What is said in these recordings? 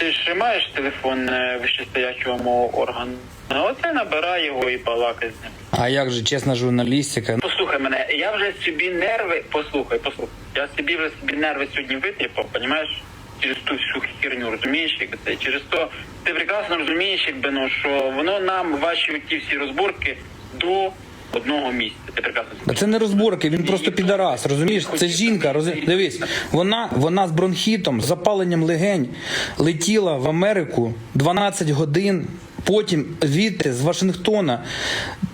ти ж маєш телефон е, вищестоячого органу. Ну, Оце набирай його і балакай з ним. А як же чесна журналістика? Послухай мене, я вже собі нерви, послухай, послухай. Я собі вже собі нерви сьогодні витріпав, понімаєш? Через ту всю херню, розумієш, якби це через то ти прекрасно розумієш, якби ну що воно нам ваші ті всі розборки до одного місця. Ти прекрасно це не розборки, він просто підарас. Розумієш? Це жінка. Роз... Дивись, вона, вона з бронхітом, запаленням легень летіла в Америку 12 годин. Потім звідти з Вашингтона,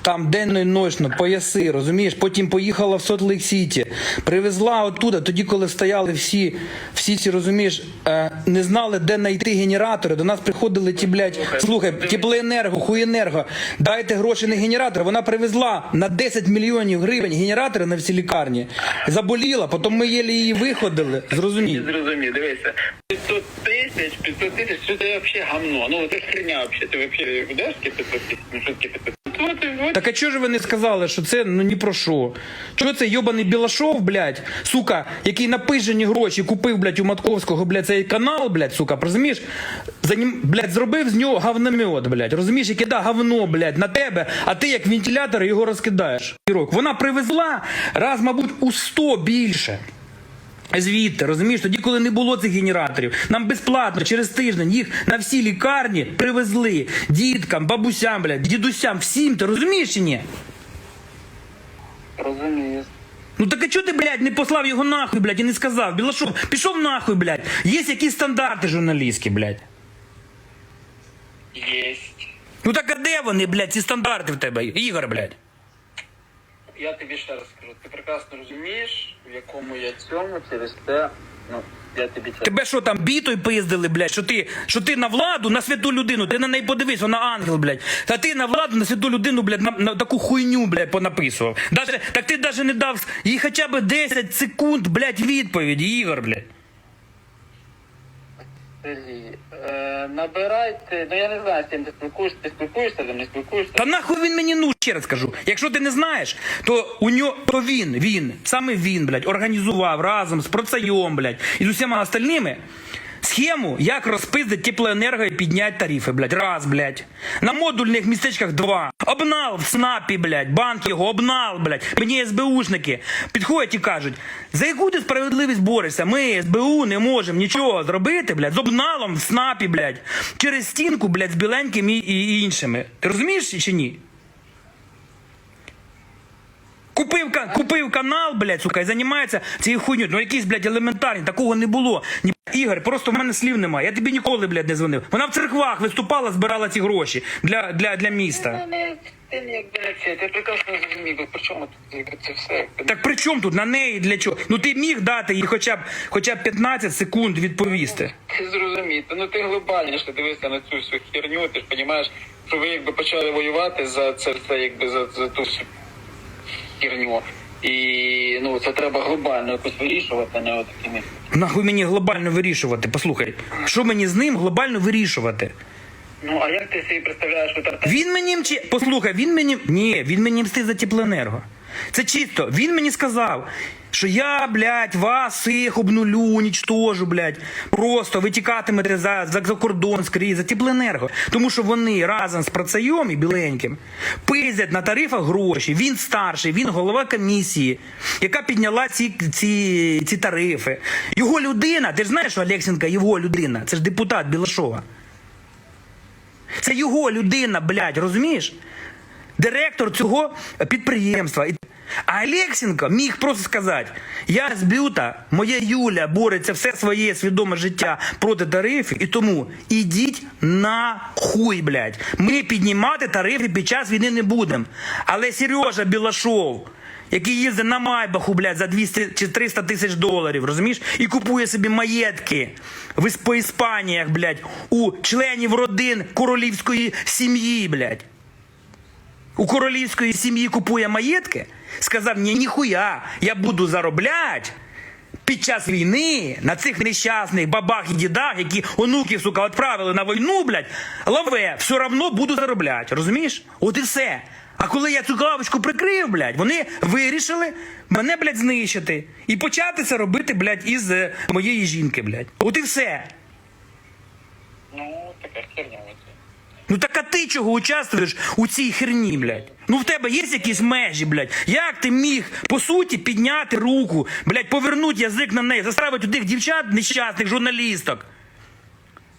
там денно і ночно, пояси, розумієш? Потім поїхала в Сотлейк Сіті, привезла оттуда, тоді, коли стояли всі, всі ці, розумієш, е, не знали, де знайти генератори. До нас приходили ті, блядь, слухай, теплоенерго, хуєнерго, дайте гроші на генератор. Вона привезла на 10 мільйонів гривень генератори на всі лікарні. Заболіла, потім ми єлі її виходили. Не Зрозумій. зрозумів, дивися. 500 тисяч, 500 тисяч, це вообще гамно. Ну, це херня вообще. Ти вообще будеш таке 500 тисяч? Що таке 500 тисяч? Ну, от, от, Так а чого ж ви не сказали, що це ну ні про що? Чого це йобаний Білашов, блядь, сука, який на пижені гроші купив, блядь, у Матковського, блядь, цей канал, блядь, сука, розумієш? За ним, блядь, зробив з нього говномет, блядь, розумієш, яке да говно, блядь, на тебе, а ти як вентилятор його розкидаєш. Вона привезла раз, мабуть, у 100 більше. Звідти, розумієш, тоді, коли не було цих генераторів, нам безплатно через тиждень їх на всі лікарні привезли діткам, бабусям, блядь, дідусям, всім. Ти розумієш чи ні? Розумію. Ну так а чого ти, блядь, не послав його нахуй, блядь, і не сказав? Білашов, пішов нахуй, блядь. Є якісь стандарти журналістські, блядь. Єсть. Ну так а де вони, блядь, ці стандарти в тебе, Ігор, блядь? Я тобі ще раз скажу, ти прекрасно розумієш, в якому я цьому через те, ну, я тобі це... Тебе що там бітою пиздили, блядь, що ти, що ти на владу, на святу людину, ти на неї подивись, вона ангел, блядь. Та ти на владу, на святу людину, блядь, на, на таку хуйню, блядь, понаписував. Даже, так ти даже не дав їй хоча б 10 секунд, блядь, відповіді, Ігор, блядь. Сергій, е, набирайте, ну я не знаю, з ким ти спілкуєшся, ти спілкуєшся, ти не спілкуєшся. Та нахуй він мені ну ще раз кажу. Якщо ти не знаєш, то у нього то він, він, саме він, блядь, організував разом з Процайом, блядь, і з усіма остальними схему, як розпиздити теплоенерго і підняти тарифи, блядь. Раз, блядь. На модульних містечках два. Обнал в СНАПі, блядь, банк його обнал, блядь. Мені СБУшники підходять і кажуть, за яку ти справедливість борешся? Ми, СБУ, не можемо нічого зробити, блядь, з обналом в СНАПі, блядь, через стінку, блядь, з біленьким і, і іншими. Ти розумієш чи ні? Купив, купив канал, блядь, сука, і займається цією хуйню. Ну якийсь, блядь, елементарний, такого не було. Ні, Ігор, просто в мене слів немає. Я тобі ніколи, блядь, не дзвонив. Вона в церквах виступала, збирала ці гроші для, для, для міста. Ну, не, ти не не це, ти прекрасно зрозумів, при чому тут це все? Так при чому тут на неї для чого? Ну ти міг дати їй хоча б хоча б 15 секунд відповісти. Ти зрозуміти, ну ти глобальніше дивишся на цю всю херню, ти ж розумієш, що ви якби почали воювати за це все, якби за, за ту всю херню. І ну це треба глобально якось вирішувати, а не отакими. Нахуй мені глобально вирішувати. Послухай, що мені з ним глобально вирішувати? Ну а як ти собі представляєш, що там Він мені мчить, Послухай, він мені. Ні, він мені мстить за теплоенерго. Це чисто. Він мені сказав, що я, блядь, вас всіх обнулю, унічтожу, блядь. Просто ви тікатимете за, за, за кордон скрізь, за теплоенерго. Тому що вони разом з працеєм і біленьким пиздять на тарифах гроші. Він старший, він голова комісії, яка підняла ці, ці, ці тарифи. Його людина, ти ж знаєш, що Олексенка його людина, це ж депутат Білашова. Це його людина, блядь, розумієш? Директор цього підприємства. А Олексенко міг просто сказати: я з бюта, моя Юля бореться все своє свідоме життя проти тарифів, і тому ідіть на хуй, блядь. Ми піднімати тарифи під час війни не будемо. Але Сережа Білашов. Який їздить на Майбаху, блядь, за 200 чи 300 тисяч доларів, розумієш? І купує собі маєтки в по Іспаніях, блядь, у членів родин королівської сім'ї, блядь. У королівської сім'ї купує маєтки, сказав: ні, ніхуя, я буду заробляти під час війни на цих нещасних бабах і дідах, які онуків, сука, відправили на війну, блядь, лаве, все равно буду заробляти, розумієш? От і все. А коли я цю лавочку прикрив, блядь, вони вирішили мене, блядь, знищити і почати це робити, блядь, із е, моєї жінки, блядь. От і все. Ну, така херня. Ну так а ти чого участвуєш у цій херні, блядь? Ну в тебе є якісь межі, блядь? Як ти міг, по суті, підняти руку, блядь, повернути язик на неї, заставити тих дівчат нещасних журналісток?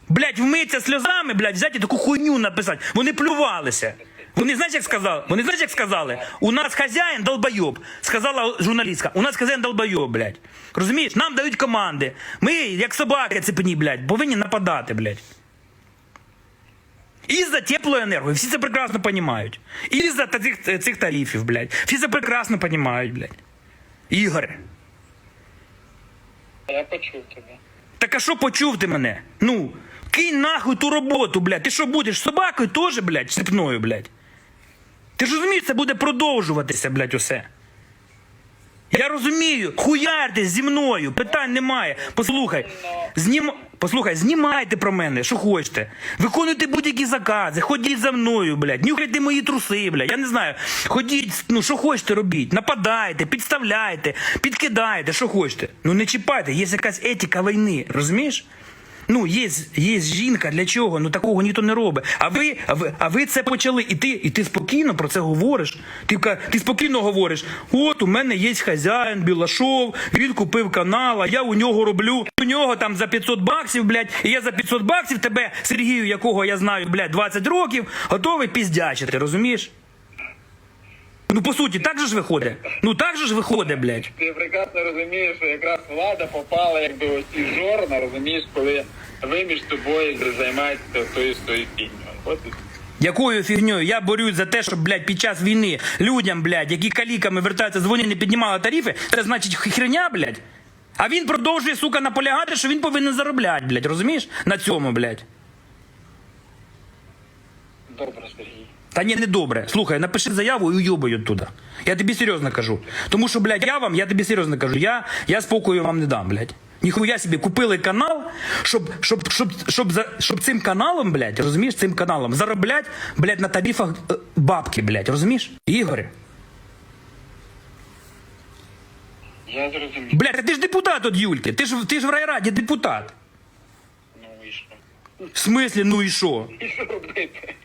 Блядь, вмиться сльозами, блядь, взяти таку хуйню написати. Вони плювалися. Вони знаєш, як сказали? Вони знаєш, як сказали? У нас хазяїн долбойоб, сказала журналістка. У нас хазяїн долбойоб, блядь. Розумієш? Нам дають команди. Ми, як собаки цепні, блядь, повинні нападати, блядь. Із-за теплоенерго, всі це прекрасно розуміють. Із-за цих, цих тарифів, блядь. Всі це прекрасно розуміють, блядь. Ігор. Я почув тебе. Так а що почув ти мене? Ну, кинь нахуй ту роботу, блядь. Ти що будеш собакою теж, блядь, степною, блядь? Ти ж розумієш, це буде продовжуватися, блядь, усе. Я розумію, хуярте зі мною, питань немає. Послухай, знім... Послухай, знімайте про мене, що хочете. Виконуйте будь-які закази, ходіть за мною, блядь, нюхайте мої труси, блядь. Я не знаю. Ходіть, ну що хочете робіть. Нападайте, підставляйте, підкидайте, що хочете. Ну не чіпайте, є якась етика війни, розумієш? Ну, є, є жінка, для чого? Ну такого ніхто не робить. А ви, а ви, а ви це почали, і ти, і ти спокійно про це говориш. Ти, ти спокійно говориш: от у мене є хазяїн, Білашов, він купив канал, а я у нього роблю. У нього там за 500 баксів, блядь, і я за 500 баксів тебе, Сергію, якого я знаю, блядь, 20 років, готовий піздячити, розумієш? Ну, по суті, так же ж виходить. Ну так же ж виходить, блядь. Ти прекрасно розумієш, що якраз влада попала якби ось ці жорна, розумієш, коли ви між собою займаєтеся тою своєю фігньою. От і Якою фігньою? Я борюсь за те, щоб, блядь, під час війни людям, блядь, які каліками вертаються з війни, не піднімали тарифи, це значить херня, блядь. А він продовжує, сука, наполягати, що він повинен заробляти, блядь, розумієш? На цьому, блядь. добре, Сергій. Та ні, не добре. Слухай, напиши заяву і уйобуй оттуда. Я тобі серйозно кажу. Тому що, блядь, я вам, я тобі серйозно кажу, я, я спокою вам не дам, блядь. Ніхуя собі купили канал, щоб, щоб, щоб, щоб, за, щоб цим каналом, блядь, розумієш, цим каналом заробляти, блядь, на тарифах е, бабки, блядь, розумієш? Ігоре. Я зрозумів. Блядь, а ти ж депутат от Юльки, ти ж, ти ж в райраді депутат. Ну і що? В смислі, ну і що? І що робити?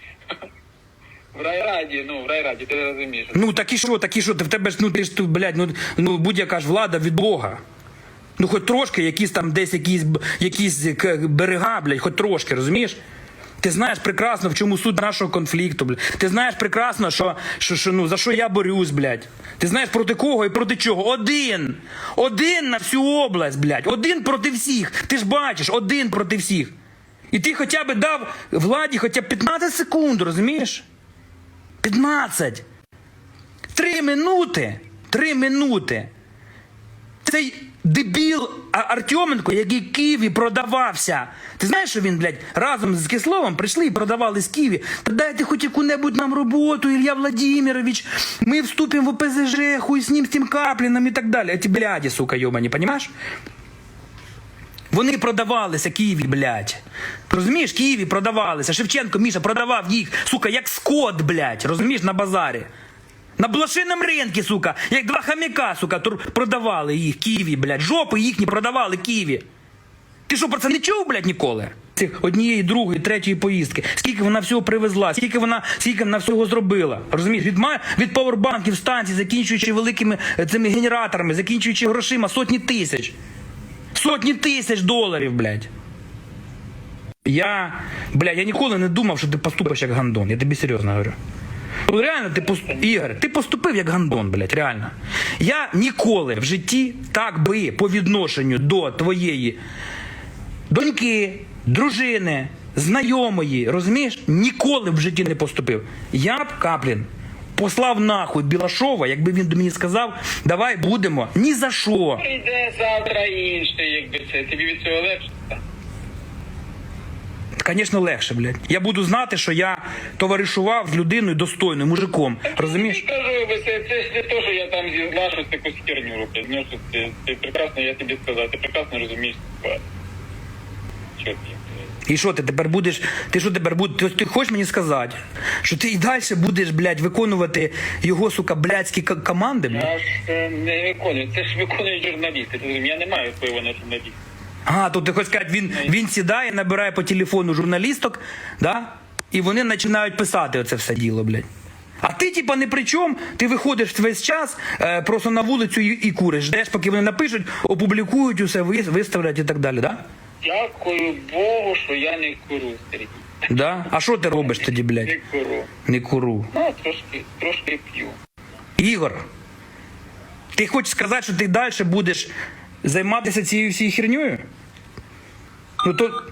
В райраді, ну, в райраді, ти розумієш. Ну так і що, так і що, в тебе ж, ну ти ж тут, блядь, ну, ну будь-яка ж влада від Бога. Ну, хоч трошки, якісь там десь якісь, якісь берега, блядь, хоч трошки, розумієш? Ти знаєш прекрасно, в чому суть нашого конфлікту, блядь. Ти знаєш прекрасно, що, що, що ну, за що я борюсь, блядь. Ти знаєш проти кого і проти чого? Один. Один на всю область, блядь. Один проти всіх. Ти ж бачиш, один проти всіх. І ти хоча б дав владі хоча б 15 секунд, розумієш? 15. Три минути. Три минути. Цей дебіл А- Артеменко, який в Києві продавався. Ти знаєш, що він, блядь, разом з Кисловим прийшли і продавали з Києві. Та дайте хоч яку-небудь нам роботу, Ілля Владимирович. Ми вступимо в ОПЗЖ, хуй з ним, з тим Капліном і так далі. А ті бляді, сука, йобані, понімаєш? Вони продавалися Києві, блядь. Розумієш, Києві продавалися. Шевченко, Міша продавав їх, сука, як скот, блядь. Розумієш, на базарі. На блошиному ринку, сука, як два хаміка, сука, тур- продавали їх Києві, блядь. Жопи їхні продавали Києві. Ти що про це не чув, блядь, ніколи? Цих однієї, другої, третьої поїздки. Скільки вона всього привезла, скільки вона, скільки вона всього зробила. Розумієш, від, від павербанків, станцій, закінчуючи великими е, цими генераторами, закінчуючи грошима, сотні тисяч. Сотні тисяч доларів, блядь. Я, блядь, я ніколи не думав, що ти поступиш як гандон. Я тобі серйозно говорю. Ну реально, ти пост... Ігор, ти поступив як гандон, блядь, реально. Я ніколи в житті так би по відношенню до твоєї доньки, дружини, знайомої, розумієш, ніколи в житті не поступив. Я б Каплін послав нахуй Білашова, якби він мені сказав, давай будемо. Ні за що. Прийде завтра інше, якби це. Тобі від цього легше? Звісно, легше, блядь. Я буду знати, що я товаришував з людиною достойною, мужиком. Розумієш? Я кажу, це, це ж не то, що я там зізла, що це якусь херню роблять. Ну, що ти, ти прекрасно, я тобі сказав, ти прекрасно розумієш ситуацію. І що ти тепер будеш? Ти що тепер будеш? Ти, ти хочеш мені сказати, що ти і далі будеш, блядь, виконувати його, сука, блядські команди? Я ж е, не виконую, це ж виконують журналісти. Я не маю впливу на журналістів. А, тут ти хочеш сказати, він, він сідає, набирає по телефону журналісток, да? і вони починають писати оце все діло, блядь. А ти, типа, не при чому, ти виходиш весь час е, просто на вулицю і, і куриш, ждеш, поки вони напишуть, опублікують усе, виставлять і так далі, да? Дякую Богу, що я не курю, Сергій. Да? А що ти робиш тоді, блядь? Не курю. Не куру. Ну, трошки, трошки п'ю. Ігор, ти хочеш сказати, що ти далі будеш займатися цією всією херньою? Ну то